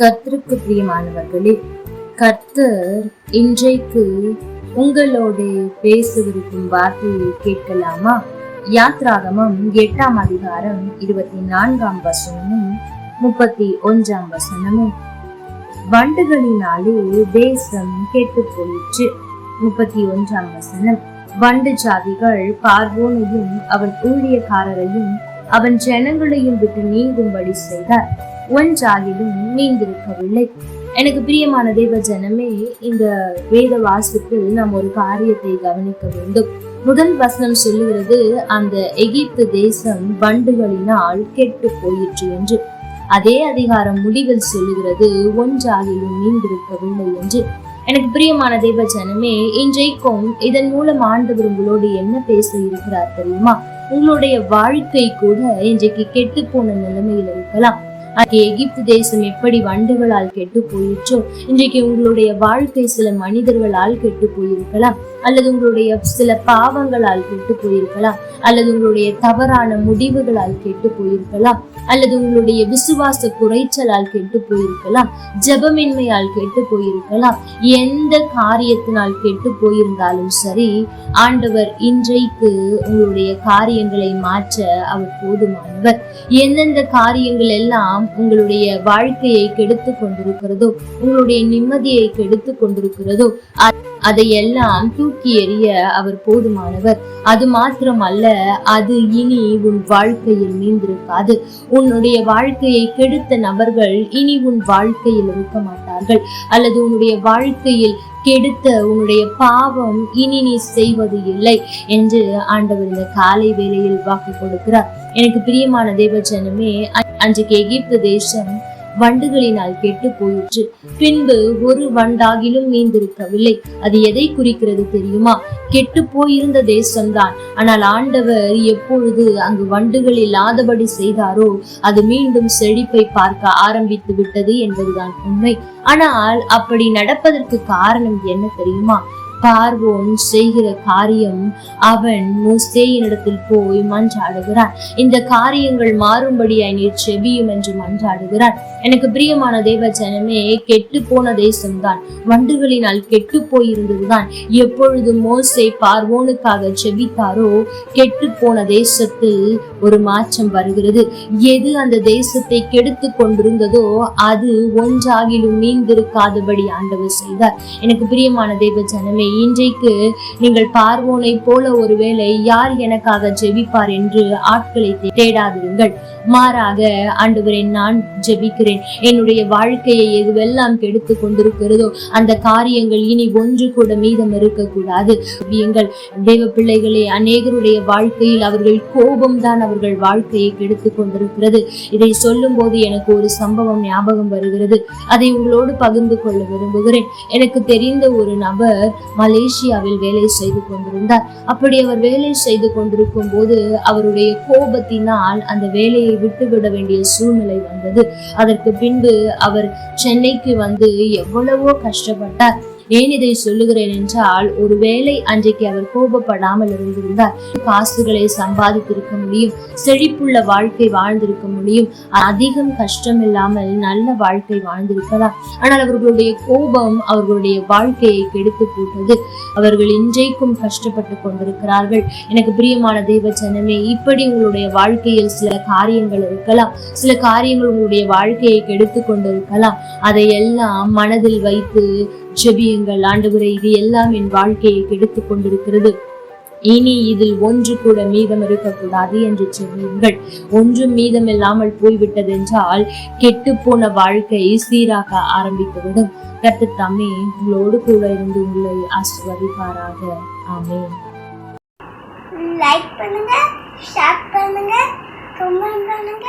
கர்த்தருக்கு பிரியமானவர்களே கர்த்தர் இன்றைக்கு உங்களோடு பேசவிருக்கும் வார்த்தையை கேட்கலாமா? யாத்ராகமம் எட்டாம் அதிகாரம் இருபத்தி நான்காம் வசனமும் முப்பத்தி ஒன்றாம் வசனமும். வண்டுகளினாலே தேசம் கெட்டு போயிற்று முப்பத்தி ஒன்றாம் வசனம். வண்டு ஜாதிகள் பார்வோனையும் அவன் ஊழியக்காரரையும் அவன் ஜனங்களையும் விட்டு நீங்கும்படி செய்தார். ஒன்றாகிலும் மீந்திருக்கவில்லை எனக்கு பிரியமான தேவ ஜனமே இந்த வேத வாசிப்பில் நாம் ஒரு காரியத்தை கவனிக்க வேண்டும். முதல் வசனம் சொல்லுகிறது அந்த எகிப்து தேசம் வண்டுகளினால் கெட்டு போயிற்று என்று. அதே அதிகாரம் முடிவில் சொல்லுகிறது ஒன்றாகிலும் மீந்திருக்கவில்லை என்று. எனக்கு பிரியமான தேவ ஜனமே இன்றைக்கும் இதன் மூலம் ஆண்டவர் உங்களோடு என்ன பேச இருக்கிறார் தெரியுமா? உங்களுடைய வாழ்க்கை கூட இன்றைக்கு கெட்டு போன நிலைமையில் இருக்கலாம். அங்கே எகிப்து தேசம் எப்படி வண்டுகளால் கெட்டு போயிற்றோ இன்றைக்கு உங்களுடைய வாழ்க்கை சில மனிதர்களால் கெட்டு போயிருக்கலாம். அல்லது உங்களுடைய சில பாவங்களால் கெட்டு போயிருக்கலாம். அல்லது உங்களுடைய தவறான முடிவுகளால் கெட்டு போயிருக்கலாம். அல்லது உங்களுடைய விசுவாச குறைச்சலால் கெட்டு போயிருக்கலாம். ஜெபமின்மையால் கெட்டு போயிருக்கலாம். எந்த காரியத்தினால் கெட்டு போயிருந்தாலும் சரி ஆண்டவர் இன்றைக்கு உங்களுடைய காரியங்களை மாற்ற அவர் ஆண்டவர் எந்தெந்த காரியங்கள் எல்லாம் உங்களுடைய வாழ்க்கையை கெடுத்து கொண்டிருக்கிறதோ உங்களுடைய நிம்மதியை கெடுத்து கொண்டிருக்கிறதோ அதையெல்லாம் தூக்கி எறிய அவர் போதுமானவர். அது மாத்திரம் அல்ல அது இனி உன் வாழ்க்கையில் நீந்திருக்காது. உன்னுடைய வாழ்க்கையை கெடுத்த நபர்கள் இனி உன் வாழ்க்கையில் இருக்க மாட்டார்கள். அல்லது உன்னுடைய வாழ்க்கையில் கெடுத்த உன்னுடைய பாவம் இனி நீ செய்வது இல்லை என்று ஆண்டவர் இந்த காலை வேளையில் வாக்கு கொடுக்கிறார். எனக்கு பிரியமான தேவஜனமே அன்றைக்கு எகிப்து தேசம் வண்டுகளினால் கெட்டு போயிற்று. பின்பு ஒரு வண்டாகிலும் மீந்திருக்கவில்லை அது எதை குறிக்கிறது தெரியுமா? கெட்டு போயிருந்த தேசம்தான். ஆனால் ஆண்டவர் எப்பொழுது அங்கு வண்டுகள் இல்லாதபடி செய்தாரோ அது மீண்டும் செழிப்பை பார்க்க ஆரம்பித்து விட்டது என்பதுதான் உண்மை. ஆனால் அப்படி நடப்பதற்கு காரணம் என்ன தெரியுமா? பார்வோன் செய்கிற காரியம் அவன் மோசேயினிடத்தில் போய் மன்றாடுகிறான். இந்த காரியங்கள் மாறும்படியாய் நீர் செவியும் என்று மன்றாடுகிறான். எனக்கு பிரியமான தேவ ஜனமே கெட்டு போன தேசம்தான். வண்டுகளினால் கெட்டு போயிருந்ததுதான் எப்பொழுது மோசை பார்வோனுக்காக செவித்தாரோ கெட்டு போன தேசத்தில் ஒரு மாற்றம் வருகிறது. எது அந்த தேசத்தை கெடுத்து கொண்டிருந்ததோ அது ஒன்றாகிலும் மீந்திருக்காதபடி ஆண்டவர் செய்தார். எனக்கு பிரியமான தேவ ஜனமே இன்றைக்கு நீங்கள் பார்வோனை போல ஒருவேளை யார் எனக்காக ஜெபிப்பார் என்று ஆட்களை தேடாதிருங்கள். மாறாக ஆண்டவரை நான் ஜெபிக்கிறேன். என்னுடைய வாழ்க்கையை எதுவெல்லாம் கெடுத்து கொண்டிருக்கிறதோ அந்த காரியங்கள் இனி ஒன்று கூட மீதம் இருக்கக்கூடாது. எங்கள் தெய்வ பிள்ளைகளே அநேகருடைய வாழ்க்கையில் அவர்கள் கோபம் தான் அவர்கள் வாழ்க்கையை கெடுத்து கொண்டிருக்கிறது. இதை சொல்லும் போது எனக்கு ஒரு சம்பவம் ஞாபகம் வருகிறது. அதை உங்களோடு பகிர்ந்து கொள்ள விரும்புகிறேன். எனக்கு தெரிந்த ஒரு நபர் மலேசியாவில் வேலை செய்து கொண்டிருந்தார். அப்படி அவர் வேலை செய்து கொண்டிருக்கும் போது அவருடைய கோபத்தினால் அந்த வேலையை விட்டுவிட வேண்டிய சூழ்நிலை வந்தது. அதற்கு பின்பு அவர் சென்னைக்கு வந்து எவ்வளவோ கஷ்டப்பட்டார். ஏன் இதை சொல்லுகிறேன் என்றால் ஒருவேளை அன்றைக்கு அவர் கோபப்படாமல் இருந்திருந்தார் காசுகளை சம்பாதித்திருக்க முடியும் செழிப்புள்ள வாழ்க்கை வாழ்ந்திருக்க முடியும் அதிகம் கஷ்டம் இல்லாமல் நல்ல வாழ்க்கை வாழ்ந்திருக்கலாம். ஆனால் அவர்களுடைய கோபம் அவர்களுடைய வாழ்க்கையை கெடுத்து போட்டது. அவர்கள் இன்றைக்கும் கஷ்டப்பட்டு கொண்டிருக்கிறார்கள். எனக்கு பிரியமான தெய்வ ஜனமே இப்படி உங்களுடைய வாழ்க்கையில் சில காரியங்கள் இருக்கலாம். சில காரியங்கள் உங்களுடைய வாழ்க்கையை கெடுத்து கொண்டிருக்கலாம். அதையெல்லாம் மனதில் வைத்து ஜெபியுங்கள் ஆண்டவரை இது எல்லாம் என் வாழ்க்கையை கெடுத்து கொண்டிருக்கிறது. இனி இதில் ஒன்று கூட மீதம் இருக்கக்கூடாது என்று சொல்லுங்கள். ஒன்றும் மீதம் இல்லாமல் போய்விட்டது என்றால் கெட்டு போன வாழ்க்கை சீராக ஆரம்பித்துவிடும். கத்து தம்மே உங்களோடு கூட இருந்து உங்களை ஆசிர்வதிப்பாராக. ஆமே லைக் பண்ணுங்க ஷேர் பண்ணுங்க கமெண்ட் பண்ணுங்க.